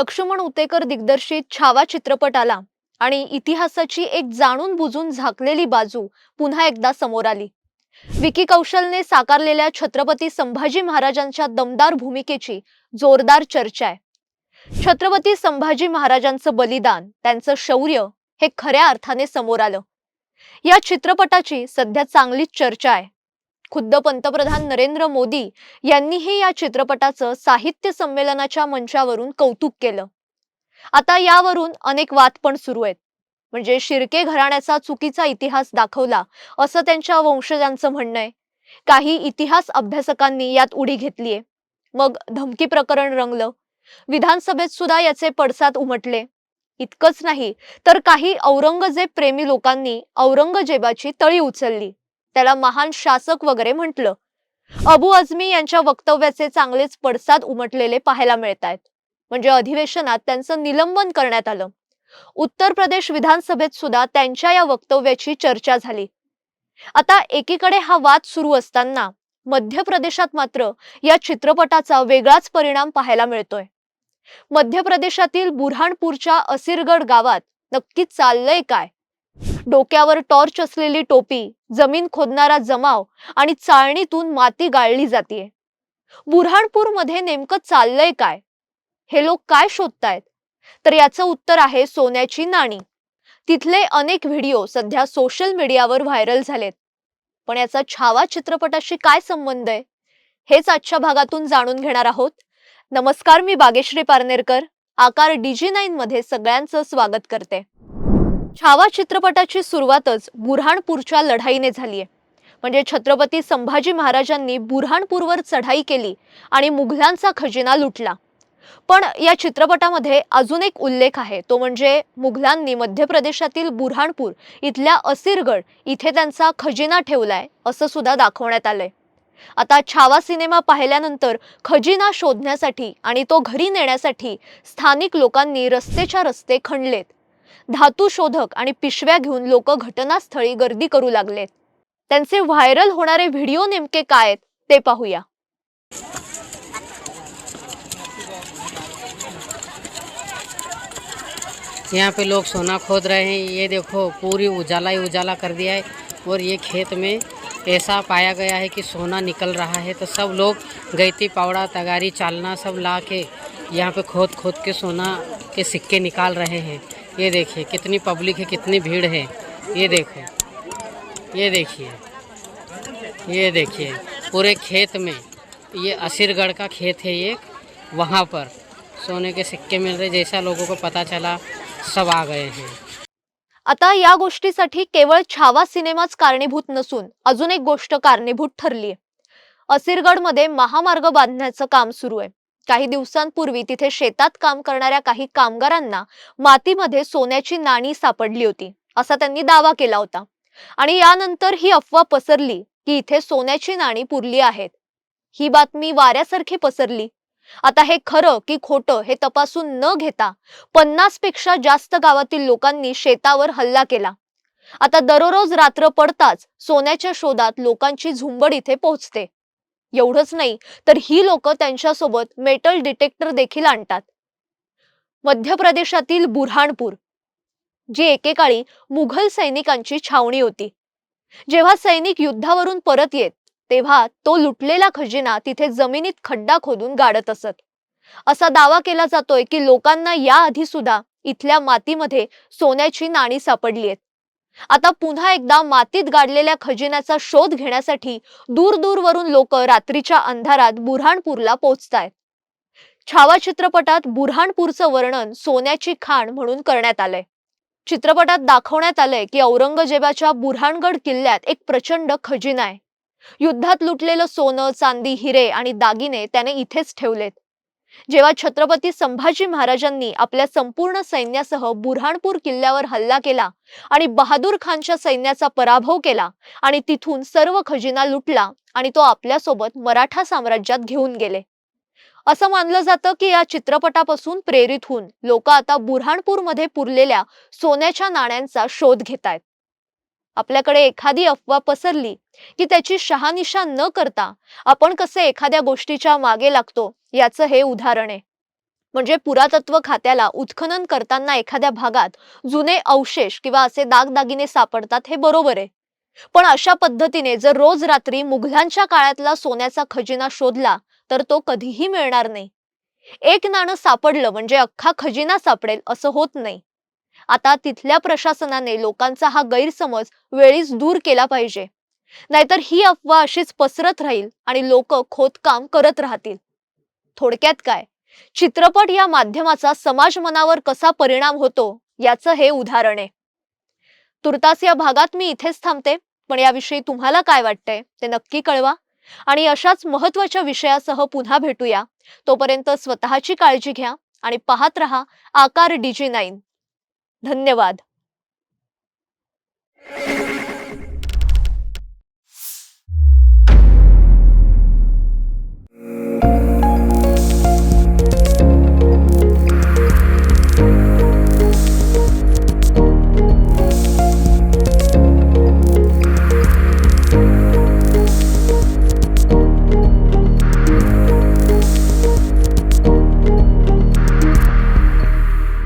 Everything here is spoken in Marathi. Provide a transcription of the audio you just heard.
लक्ष्मण उतेकर दिग्दर्शित छावा चित्रपट आला आणि इतिहासाची एक जाणून बुजून झाकलेली बाजू पुन्हा एकदा समोर आली. विकी कौशलने साकारलेल्या छत्रपती संभाजी महाराजांच्या दमदार भूमिकेची जोरदार चर्चा आहे. छत्रपती संभाजी महाराजांचं बलिदान त्यांचं शौर्य हे खऱ्या अर्थाने समोर आलं. या चित्रपटाची सध्या चांगलीच चर्चा आहे. खुद्द पंतप्रधान नरेंद्र मोदी यांनीही या चित्रपटाचं साहित्य संमेलनाच्या मंचावरून कौतुक केलं. आता यावरून अनेक वाद पण सुरू आहेत. म्हणजे शिर्के घराण्याचा चुकीचा इतिहास दाखवला असं त्यांच्या वंशजांचं म्हणणं आहे. काही इतिहास अभ्यासकांनी यात उडी घेतलीये. मग धमकी प्रकरण रंगलं. विधानसभेत सुद्धा याचे पडसाद उमटले. इतकंच नाही तर काही औरंगजेब प्रेमी लोकांनी औरंगजेबाची तळी उचलली. त्याला महान शासक वगैरे म्हटलं. अबू अजमी यांच्या वक्तव्याचे चांगलेच पडसाद उमटलेले पाहायला मिळत आहेत म्हणजे अधिवेशनात त्यांचं निलंबन करण्यात आलं. उत्तर प्रदेश विधानसभेत सुद्धा त्यांच्या या वक्तव्याची चर्चा झाली. आता एकीकडे हा वाद सुरू असताना मध्य प्रदेशात मात्र या चित्रपटाचा वेगळाच परिणाम पाहायला मिळतोय. मध्य प्रदेशातील बुऱ्हाणपूरच्या असिरगड गावात नक्की चाललंय काय? डोक्यावर टॉर्च असलेली टोपी जमीन खोदणारा जमाव आणि चाळणीतून माती गाळली जाते बुऱ्हाणपूरमध्ये नेमकं चाललंय काय? हे लोक काय शोधतायत? तर याचं उत्तर आहे सोन्याची नाणी. तिथले अनेक व्हिडिओ सध्या सोशल मीडियावर व्हायरल झालेत. पण याचा छावा चित्रपटाशी काय संबंध आहे? हेच आजच्या भागातून जाणून घेणार आहोत. नमस्कार मी बागेश्री पारनेरकर. आकार डीजी नाईन मध्ये सगळ्यांचं स्वागत करते. छावा चित्रपटाची सुरुवातच बुऱ्हाणपूरच्या लढाईने झाली आहे. म्हणजे छत्रपती संभाजी महाराजांनी बुऱ्हाणपूरवर चढाई केली आणि मुघलांचा खजिना लुटला. पण या चित्रपटामध्ये अजून एक उल्लेख आहे. तो म्हणजे मुघलांनी मध्य प्रदेशातील बुऱ्हाणपूर इथल्या असिरगड इथे त्यांचा खजिना ठेवलाय असं सुद्धा दाखवण्यात आलंय. आता छावा सिनेमा पाहिल्यानंतर खजिना शोधण्यासाठी आणि तो घरी नेण्यासाठी स्थानिक लोकांनी रस्तेच्या रस्ते खणलेत. धातू शोधक आणि पिशव्या घेऊन लोक घटनास्थळी गर्दी करू लागलेत त्यांचे व्हायरल होणारे व्हिडिओ नेमके काय आहेत ते पाहूया. यहाँ पे लोग सोना खोद रहे हैं। ये देखो पूरी उजाला ही उजाला कर दिया है और ये खेत में ऐसा पाया गया है कि सोना निकल रहा है। तो सब लोग गैती पावड़ा तगारी चालना सब ला के यहाँ पे खोद खोद के सोना के सिक्के निकाल रहे हैं। ये देखिए कितनी पब्लिक है कितनी भीड़ है। ये देखो ये देखिए ये देखिए पूरे खेत में ये असीरगढ का खेत है ये वहाँ पर सोने के सिक्के मिल रहे जैसा लोगों को पता चला सब आ गए हैं। आता या गोष्टीसाठी केवळ छावा सिनेमाच कारणीभूत नसून अजून एक गोष्ट कारणीभूत ठरली असिरगडमध्ये महामार्ग बांधण्याचं काम सुरू आहे. काही दिवसांपूर्वी तिथे शेतात काम करणाऱ्या काही कामगारांना मातीमध्ये सोन्याची नाणी सापडली होती असा त्यांनी दावा केला होता. आणि यानंतर ही अफवा पसरली की इथे सोन्याची नाणी पुरली आहेत. ही बातमी वाऱ्यासारखी पसरली. आता हे खरं की खोटं हे तपासून न घेता पन्नासपेक्षा जास्त गावातील लोकांनी शेतावर हल्ला केला. आता दररोज रात्र पडताच सोन्याच्या शोधात लोकांची झुंबड इथे पोहोचते. एवढंच नाही तर ही लोक त्यांच्यासोबत मेटल डिटेक्टर देखील आणतात. मध्य प्रदेशातील बुरहाणपूर जी एकेकाळी मुघल सैनिकांची छावणी होती. जेव्हा सैनिक युद्धावरून परत येत तेव्हा तो लुटलेला खजिना तिथे जमिनीत खड्डा खोदून गाडत असत. असा दावा केला जातोय की लोकांना याआधी सुद्धा इथल्या मातीमध्ये सोन्याची नाणी सापडली आहेत. आता पुन्हा एकदा मातीत गाडलेल्या खजिन्याचा शोध घेण्यासाठी दूर दूरवरून लोक रात्रीच्या अंधारात बुऱ्हाणपूरला पोहोचतायत. छावा चित्रपटात बुऱ्हाणपूरचं वर्णन सोन्याची खाण म्हणून करण्यात आलंय. चित्रपटात दाखवण्यात आलंय की औरंगजेबाच्या बुऱ्हाणगड किल्ल्यात एक प्रचंड खजिना आहे. युद्धात लुटलेलं सोनं चांदी हिरे आणि दागिने त्याने इथेच ठेवलेत. जेव्हा छत्रपती संभाजी महाराजांनी आपल्या संपूर्ण सैन्यासह बुऱ्हाणपूर किल्ल्यावर हल्ला केला आणि बहादूर खानच्या सैन्याचा पराभव केला आणि तिथून सर्व खजिना लुटला आणि तो आपल्यासोबत मराठा साम्राज्यात घेऊन गेले. असं मानलं जातं की या चित्रपटापासून प्रेरित होऊन लोक आता बुऱ्हाणपूरमध्ये पुरलेल्या सोन्याच्या नाण्यांचा शोध घेत आहेत आपल्याकडे एखादी अफवा पसरली की त्याची शहानिशा न करता आपण कसे एखाद्या गोष्टीच्या मागे लागतो याचं हे उदाहरण आहे. म्हणजे पुरातत्व खात्याला उत्खनन करताना एखाद्या भागात जुने अवशेष किंवा असे दागदागिने सापडतात हे बरोबर आहे. पण अशा पद्धतीने जर रोज रात्री मुघलांच्या काळातला सोन्याचा खजिना शोधला तर तो कधीही मिळणार नाही. एक नाणं सापडलं म्हणजे अख्खा खजिना सापडेल असं होत नाही. आता तिथल्या प्रशासनाने लोकांचा हा गैरसमज वेळीच दूर केला पाहिजे. नाहीतर ही अफवा अशीच पसरत राहील आणि लोक खोदकाम करत राहतील. थोडक्यात काय? चित्रपट या माध्यमाचा समाज मनावर कसा परिणाम होतो याचं हे उदाहरण आहे. तुर्तास या भागात मी इथेच थांबते पण याविषयी तुम्हाला काय वाटतंय ते नक्की कळवा. आणि अशाच महत्त्वाच्या विषयासह पुन्हा भेटूया. तोपर्यंत स्वतःची काळजी घ्या आणि पाहत रहा आकार डीजी नाईन. धन्यवाद.